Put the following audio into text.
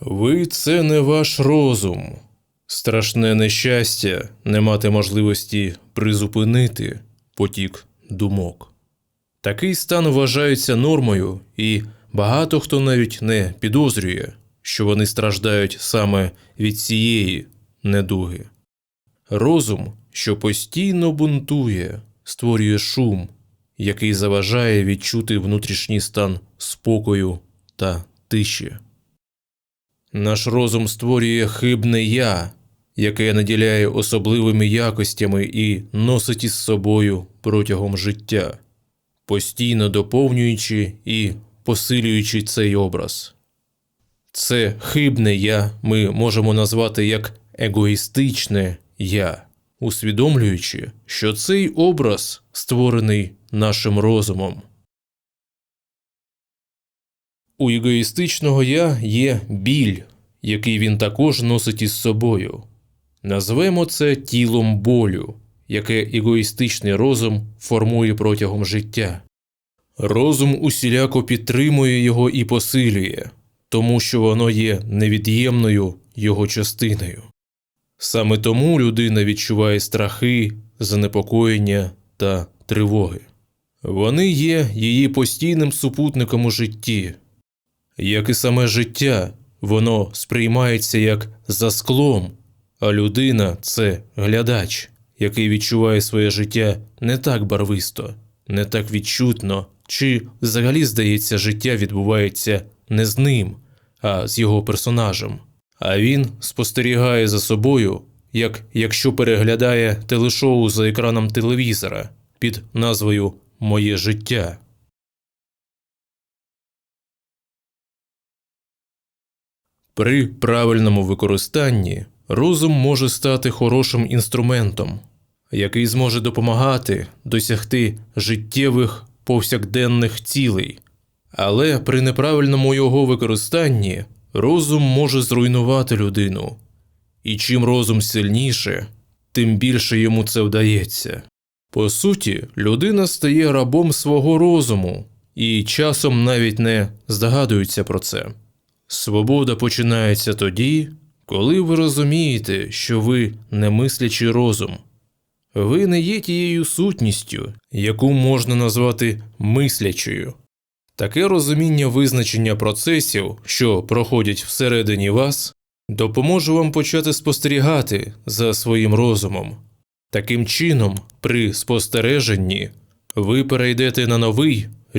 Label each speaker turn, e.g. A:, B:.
A: Ви це не ваш розум. Страшне нещастя не мати можливості призупинити потік думок. Такий стан вважається нормою, і багато хто навіть не підозрює, що вони страждають саме від цієї недуги. Розум, що постійно бунтує, створює шум, який заважає відчути внутрішній стан спокою та тиші. Наш розум створює хибне я, яке наділяє особливими якостями і носить із собою протягом життя, постійно доповнюючи і посилюючи цей образ. Це хибне я ми можемо назвати як егоїстичне я, усвідомлюючи, що цей образ створений нашим розумом. У егоїстичного я є біль, який він також носить із собою. Назвемо це тілом болю, яке егоїстичний розум формує протягом життя. Розум усіляко підтримує його і посилює, тому що воно є невід'ємною його частиною. Саме тому людина відчуває страхи, занепокоєння та тривоги. Вони є її постійним супутником у житті. Як і саме життя, воно сприймається як за склом, а людина це глядач, який відчуває своє життя не так барвисто, не так відчутно, чи взагалі, здається, життя відбувається не з ним, а з його персонажем. А він спостерігає за собою, як якщо переглядає телешоу за екраном телевізора під назвою Моє життя. При правильному використанні розум може стати хорошим інструментом, який зможе допомагати досягти життєвих повсякденних цілей, але при неправильному його використанні розум може зруйнувати людину, і чим розум сильніше, тим більше йому це вдається. По суті, людина стає рабом свого розуму і часом навіть не здогадується про це. Свобода починається тоді, коли ви розумієте, що ви не мислячий розум. Ви не є тією сутністю, яку можна назвати мислячою. Таке розуміння визначення процесів, що проходять всередині вас, допоможе вам почати спостерігати за своїм розумом. Таким чином, при спостереженні ви перейдете на новий